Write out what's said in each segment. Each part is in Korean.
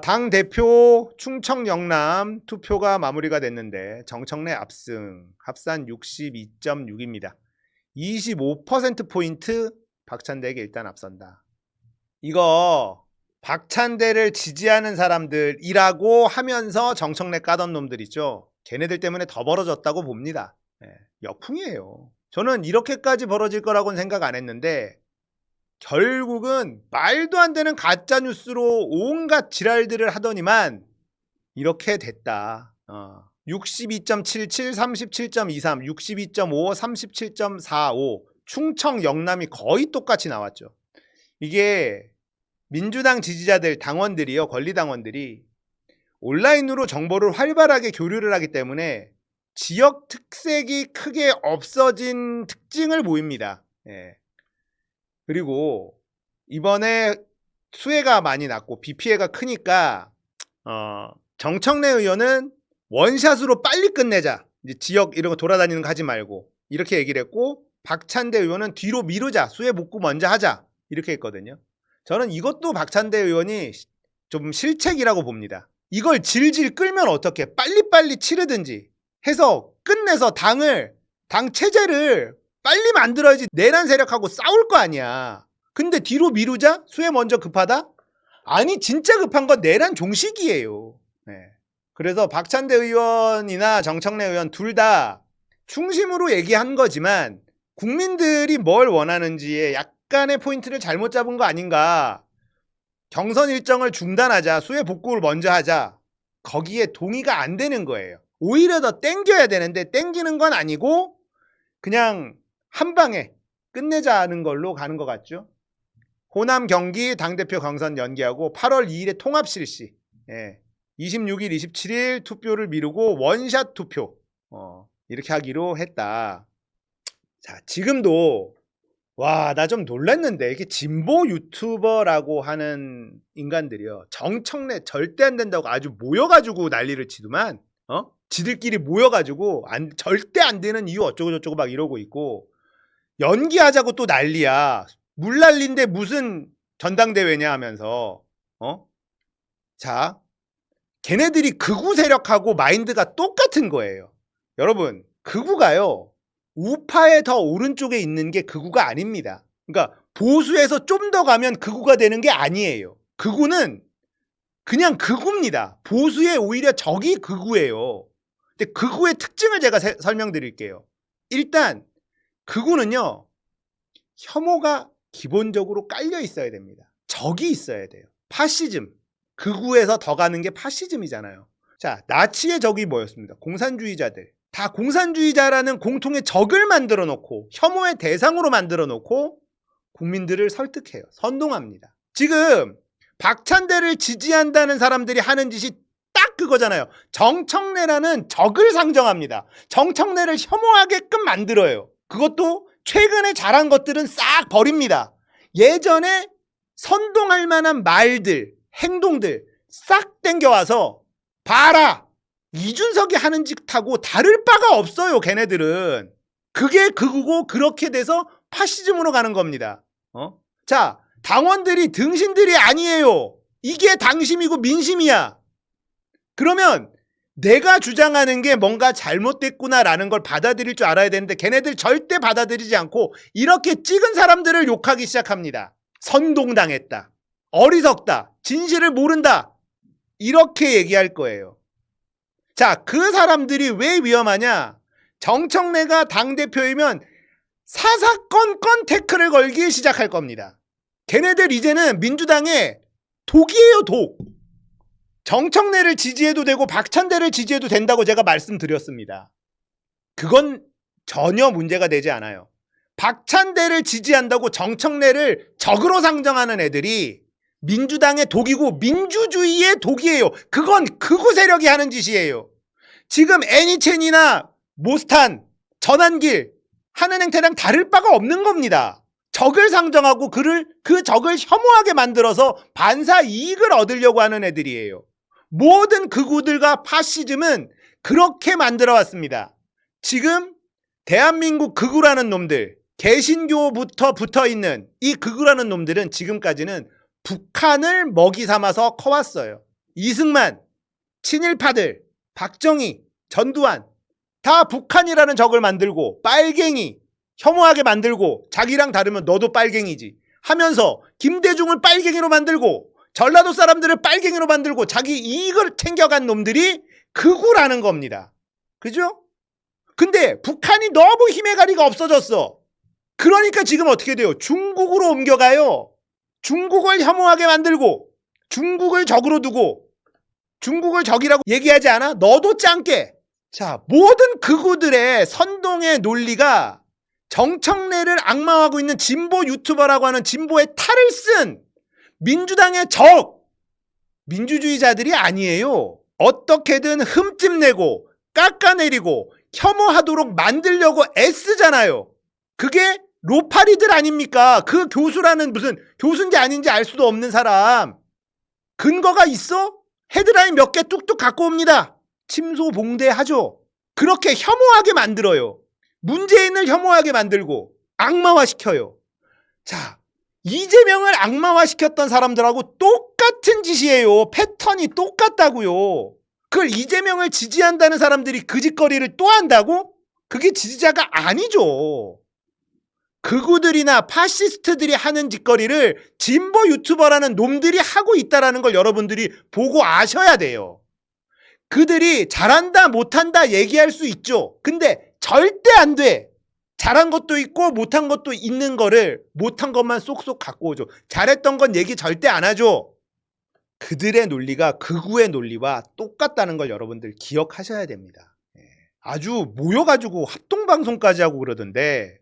당 대표 충청 영남 투표가 마무리가 됐는데 정청래 압승 합산 62.6입니다. 25% 포인트 박찬대에게 일단 앞선다. 이거 박찬대를 지지하는 사람들이라고 하면서 정청래 까던 놈들 있죠. 걔네들 때문에 더 벌어졌다고 봅니다. 예, 역풍이에요. 저는 이렇게까지 벌어질 거라고는 생각 안 했는데 결국은 말도 안 되는 가짜 뉴스로 온갖 지랄들을 하더니만 이렇게 됐다. 어. 62.77, 37.23, 62.5, 37.45 충청 영남이 거의 똑같이 나왔죠. 이게 민주당 지지자들 당원들이요 권리 당원들이 온라인으로 정보를 활발하게 교류를 하기 때문에 지역 특색이 크게 없어진 특징을 보입니다. 예. 그리고 이번에 수해가 많이 났고 비 피해가 크니까 어, 정청래 의원은 원샷으로 빨리 끝내자. 이제 지역 이런 거 돌아다니는 거 하지 말고 이렇게 얘기를 했고 박찬대 의원은 뒤로 미루자. 수해 복구 먼저 하자. 이렇게 했거든요. 저는 이것도 박찬대 의원이 좀 실책이라고 봅니다. 이걸 질질 끌면 어떻게 빨리빨리 치르든지 해서 끝내서 당을 당 체제를 빨리 만들어야지 내란 세력하고 싸울 거 아니야. 근데 뒤로 미루자? 수혜 먼저 급하다? 아니 진짜 급한 건 내란 종식이에요. 네. 그래서 박찬대 의원이나 정청래 의원 둘 다 중심으로 얘기한 거지만 국민들이 뭘 원하는지에 약간의 포인트를 잘못 잡은 거 아닌가. 경선 일정을 중단하자, 수혜 복구를 먼저 하자. 거기에 동의가 안 되는 거예요. 오히려 더 땡겨야 되는데 땡기는 건 아니고 그냥 한 방에 끝내자는 걸로 가는 것 같죠. 호남 경기 당대표 경선 연기하고 8월 2일에 통합 실시. 예. 26일, 27일 투표를 미루고 원샷 투표. 어, 이렇게 하기로 했다. 자, 지금도 와, 나 좀 놀랐는데 이게 진보 유튜버라고 하는 인간들이요. 정청래 절대 안 된다고 아주 모여 가지고 난리를 치더만, 어? 지들끼리 모여 가지고 안, 절대 안 되는 이유 어쩌고 저쩌고 막 이러고 있고 연기하자고 또 난리야. 물 난리인데 무슨 전당대회냐 하면서, 어? 자, 걔네들이 극우 세력하고 마인드가 똑같은 거예요. 여러분, 극우가요. 우파의 더 오른쪽에 있는 게 극우가 아닙니다. 그러니까 보수에서 좀 더 가면 극우가 되는 게 아니에요. 극우는 그냥 극우입니다. 보수의 오히려 적이 극우예요. 근데 극우의 특징을 제가 세- 설명드릴게요. 일단 극우는요. 혐오가 기본적으로 깔려 있어야 됩니다. 적이 있어야 돼요. 파시즘. 극우에서 더 가는 게 파시즘이잖아요. 자, 나치의 적이 뭐였습니다? 공산주의자들. 다 공산주의자라는 공통의 적을 만들어 놓고 혐오의 대상으로 만들어 놓고 국민들을 설득해요. 선동합니다. 지금 박찬대를 지지한다는 사람들이 하는 짓이 딱 그거잖아요. 정청래라는 적을 상정합니다. 정청래를 혐오하게끔 만들어요. 그것도 최근에 잘한 것들은 싹 버립니다. 예전에 선동할 만한 말들, 행동들 싹 땡겨와서 봐라! 이준석이 하는 짓하고 다를 바가 없어요, 걔네들은. 그게 극우고 그렇게 돼서 파시즘으로 가는 겁니다. 어? 자, 당원들이 등신들이 아니에요. 이게 당심이고 민심이야. 그러면 내가 주장하는 게 뭔가 잘못됐구나라는 걸 받아들일 줄 알아야 되는데 걔네들 절대 받아들이지 않고 이렇게 찍은 사람들을 욕하기 시작합니다. 선동당했다. 어리석다. 진실을 모른다. 이렇게 얘기할 거예요. 자, 그 사람들이 왜 위험하냐? 정청래가 당대표이면 사사건건 태클을 걸기 시작할 겁니다. 걔네들 이제는 민주당의 독이에요, 독. 정청래를 지지해도 되고 박찬대를 지지해도 된다고 제가 말씀드렸습니다. 그건 전혀 문제가 되지 않아요. 박찬대를 지지한다고 정청래를 적으로 상정하는 애들이 민주당의 독이고 민주주의의 독이에요. 그건 극우 세력이 하는 짓이에요. 지금 애니첸이나 모스탄, 전환길 하는 행태랑 다를 바가 없는 겁니다. 적을 상정하고 그를 그 적을 혐오하게 만들어서 반사 이익을 얻으려고 하는 애들이에요. 모든 극우들과 파시즘은 그렇게 만들어 왔습니다. 지금 대한민국 극우라는 놈들, 개신교부터 붙어 있는 이 극우라는 놈들은 지금까지는 북한을 먹이 삼아서 커왔어요. 이승만, 친일파들, 박정희, 전두환 다 북한이라는 적을 만들고 빨갱이 혐오하게 만들고 자기랑 다르면 너도 빨갱이지 하면서 김대중을 빨갱이로 만들고 전라도 사람들을 빨갱이로 만들고 자기 이익을 챙겨간 놈들이 극우라는 겁니다. 그죠? 근데 북한이 너무 힘의 가리가 없어졌어. 그러니까 지금 어떻게 돼요? 중국으로 옮겨가요. 중국을 혐오하게 만들고 중국을 적으로 두고 중국을 적이라고 얘기하지 않아? 너도 짱깨. 자, 모든 극우들의 선동의 논리가 정청래를 악마하고 있는 진보 유튜버라고 하는 진보의 탈을 쓴 민주당의 적, 민주주의자들이 아니에요. 어떻게든 흠집 내고 깎아내리고 혐오하도록 만들려고 애쓰잖아요. 그게 로파리들 아닙니까? 그 교수라는 무슨 교수인지 아닌지 알 수도 없는 사람. 근거가 있어? 헤드라인 몇 개 뚝뚝 갖고 옵니다. 침소봉대하죠. 그렇게 혐오하게 만들어요. 문재인을 혐오하게 만들고 악마화시켜요. 자, 이재명을 악마화시켰던 사람들하고 똑같은 짓이에요. 패턴이 똑같다고요. 그걸 이재명을 지지한다는 사람들이 그 짓거리를 또 한다고? 그게 지지자가 아니죠. 극우들이나 파시스트들이 하는 짓거리를 진보 유튜버라는 놈들이 하고 있다라는 걸 여러분들이 보고 아셔야 돼요. 그들이 잘한다 못한다 얘기할 수 있죠. 근데 절대 안 돼. 잘한 것도 있고 못한 것도 있는 거를 못한 것만 쏙쏙 갖고 오죠. 잘했던 건 얘기 절대 안 하죠. 그들의 논리가 극우의 논리와 똑같다는 걸 여러분들 기억하셔야 됩니다. 예. 아주 모여가지고 합동방송까지 하고 그러던데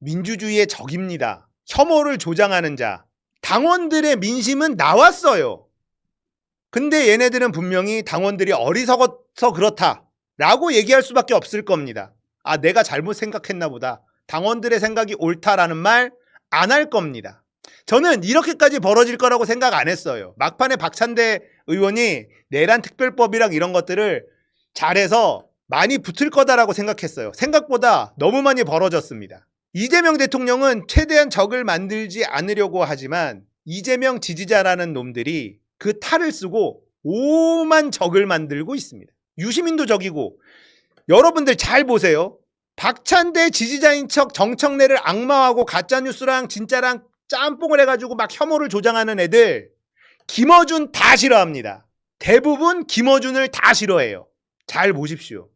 민주주의의 적입니다. 혐오를 조장하는 자. 당원들의 민심은 나왔어요. 근데 얘네들은 분명히 당원들이 어리석어서 그렇다. 라고 얘기할 수밖에 없을 겁니다. 아, 내가 잘못 생각했나 보다. 당원들의 생각이 옳다라는 말 안 할 겁니다. 저는 이렇게까지 벌어질 거라고 생각 안 했어요. 막판에 박찬대 의원이 내란 특별법이랑 이런 것들을 잘해서 많이 붙을 거다라고 생각했어요. 생각보다 너무 많이 벌어졌습니다. 이재명 대통령은 최대한 적을 만들지 않으려고 하지만 이재명 지지자라는 놈들이 그 탈을 쓰고 오만 적을 만들고 있습니다. 유시민도 적이고 여러분들 잘 보세요. 박찬대 지지자인 척 정청래를 악마하고 가짜뉴스랑 진짜랑 짬뽕을 해가지고 막 혐오를 조장하는 애들 김어준 다 싫어합니다. 대부분 김어준을 다 싫어해요. 잘 보십시오.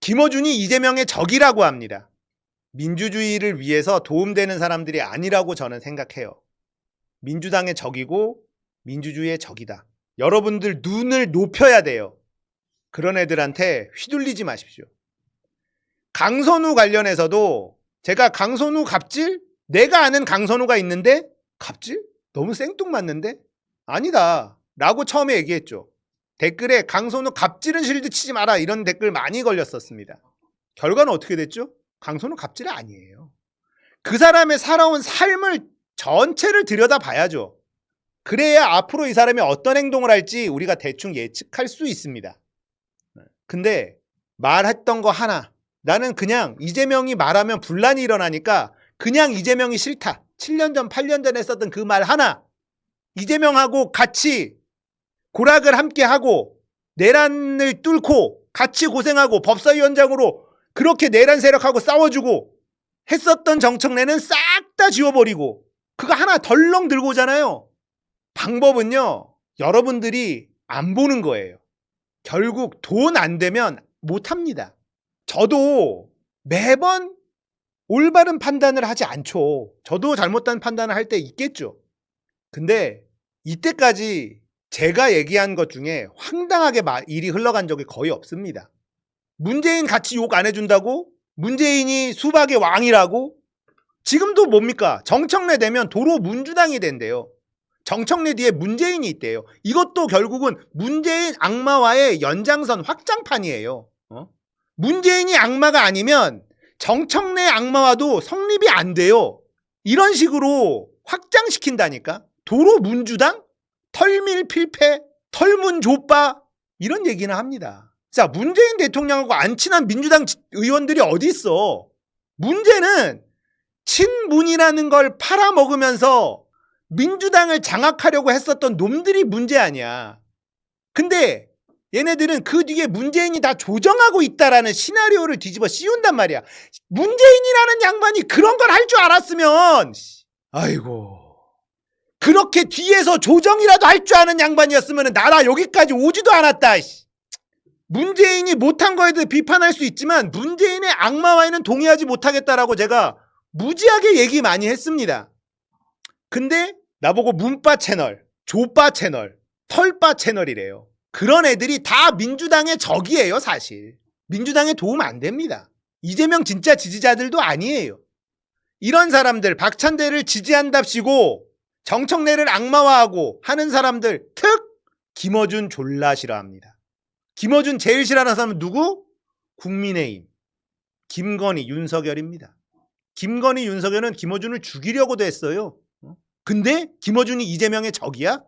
김어준이 이재명의 적이라고 합니다. 민주주의를 위해서 도움되는 사람들이 아니라고 저는 생각해요. 민주당의 적이고 민주주의의 적이다. 여러분들 눈을 높여야 돼요. 그런 애들한테 휘둘리지 마십시오. 강선우 관련해서도 제가 강선우 갑질? 내가 아는 강선우가 있는데 갑질? 너무 생뚱맞는데? 아니다. 라고 처음에 얘기했죠. 댓글에 강선우 갑질은 실드 치지 마라 이런 댓글 많이 걸렸었습니다. 결과는 어떻게 됐죠? 강선우 갑질이 아니에요. 그 사람의 살아온 삶을 전체를 들여다봐야죠. 그래야 앞으로 이 사람이 어떤 행동을 할지 우리가 대충 예측할 수 있습니다. 근데 말했던 거 하나. 나는 그냥 이재명이 말하면 분란이 일어나니까 그냥 이재명이 싫다. 7년 전, 8년 전에 썼던 그 말 하나. 이재명하고 같이 고락을 함께 하고 내란을 뚫고 같이 고생하고 법사위원장으로 그렇게 내란 세력하고 싸워주고 했었던 정청래는 싹 다 지워버리고 그거 하나 덜렁 들고 오잖아요. 방법은요. 여러분들이 안 보는 거예요. 결국 돈 안 되면 못 합니다. 저도 매번 올바른 판단을 하지 않죠. 저도 잘못된 판단을 할 때 있겠죠. 근데 이때까지 제가 얘기한 것 중에 황당하게 일이 흘러간 적이 거의 없습니다. 문재인 같이 욕 안 해준다고? 문재인이 수박의 왕이라고? 지금도 뭡니까? 정청래 되면 도로 문주당이 된대요. 정청래 뒤에 문재인이 있대요. 이것도 결국은 문재인 악마와의 연장선 확장판이에요. 어? 문재인이 악마가 아니면 정청래 악마와도 성립이 안 돼요. 이런 식으로 확장시킨다니까? 도로 문주당? 털밀 필패? 털문 족바? 이런 얘기는 합니다. 자, 문재인 대통령하고 안 친한 민주당 의원들이 어디 있어? 문제는 친문이라는 걸 팔아먹으면서 민주당을 장악하려고 했었던 놈들이 문제 아니야. 근데 얘네들은 그 뒤에 문재인이 다 조정하고 있다라는 시나리오를 뒤집어 씌운단 말이야. 문재인이라는 양반이 그런 걸 할 줄 알았으면 씨, 아이고 그렇게 뒤에서 조정이라도 할 줄 아는 양반이었으면 나라 여기까지 오지도 않았다. 씨. 문재인이 못한 거에 대해 비판할 수 있지만 문재인의 악마와는 동의하지 못하겠다라고 제가 무지하게 얘기 많이 했습니다. 근데 나보고 문바 채널, 조바 채널, 털바 채널이래요. 그런 애들이 다 민주당의 적이에요, 사실. 민주당에 도움 안 됩니다. 이재명 진짜 지지자들도 아니에요. 이런 사람들, 박찬대를 지지한답시고 정청래를 악마화하고 하는 사람들, 특! 김어준 졸라 싫어합니다. 김어준 제일 싫어하는 사람은 누구? 국민의힘. 김건희, 윤석열입니다. 김건희, 윤석열은 김어준을 죽이려고도 했어요. 어? 근데 김어준이 이재명의 적이야?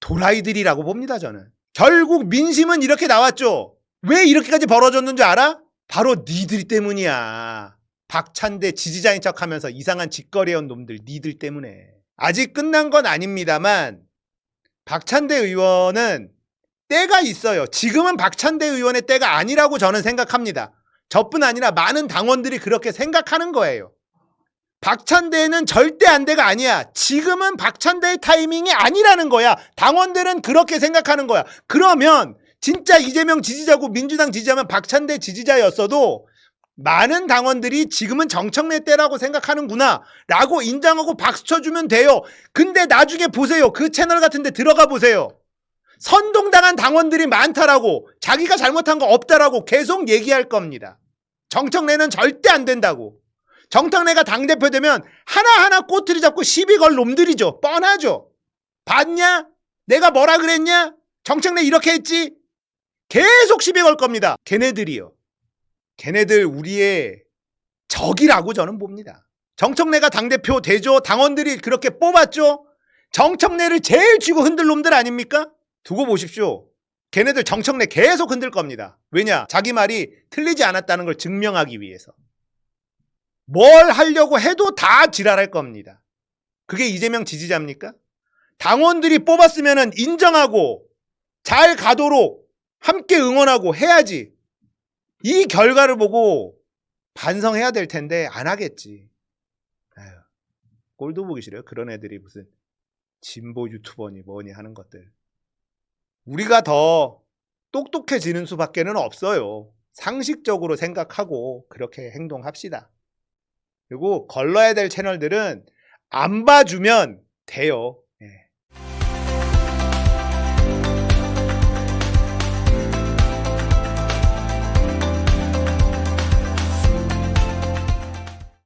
도라이들이라고 봅니다, 저는. 결국 민심은 이렇게 나왔죠. 왜 이렇게까지 벌어졌는 줄 알아? 바로 니들 때문이야. 박찬대 지지자인 척 하면서 이상한 짓거리 해온 놈들 니들 때문에. 아직 끝난 건 아닙니다만 박찬대 의원은 때가 있어요. 지금은 박찬대 의원의 때가 아니라고 저는 생각합니다. 저뿐 아니라 많은 당원들이 그렇게 생각하는 거예요. 박찬대는 절대 안 돼가 아니야. 지금은 박찬대의 타이밍이 아니라는 거야. 당원들은 그렇게 생각하는 거야. 그러면 진짜 이재명 지지자고 민주당 지지자면 박찬대 지지자였어도 많은 당원들이 지금은 정청래 때라고 생각하는구나 라고 인정하고 박수 쳐주면 돼요. 근데 나중에 보세요. 그 채널 같은데 들어가 보세요. 선동당한 당원들이 많다라고 자기가 잘못한 거 없다라고 계속 얘기할 겁니다. 정청래는 절대 안 된다고. 정청래가 당대표 되면 하나하나 꼬투리 잡고 시비 걸 놈들이죠. 뻔하죠. 봤냐? 내가 뭐라 그랬냐? 정청래 이렇게 했지? 계속 시비 걸 겁니다. 걔네들이요. 걔네들 우리의 적이라고 저는 봅니다. 정청래가 당대표 되죠. 당원들이 그렇게 뽑았죠. 정청래를 제일 쥐고 흔들 놈들 아닙니까? 두고 보십시오. 걔네들 정청래 계속 흔들 겁니다. 왜냐? 자기 말이 틀리지 않았다는 걸 증명하기 위해서. 뭘 하려고 해도 다 지랄할 겁니다. 그게 이재명 지지자입니까? 당원들이 뽑았으면 인정하고 잘 가도록 함께 응원하고 해야지. 이 결과를 보고 반성해야 될 텐데 안 하겠지. 아유, 꼴도 보기 싫어요. 그런 애들이 무슨 진보 유튜버니 뭐니 하는 것들. 우리가 더 똑똑해지는 수밖에는 없어요. 상식적으로 생각하고 그렇게 행동합시다. 그리고 걸러야 될 채널들은 안 봐주면 돼요.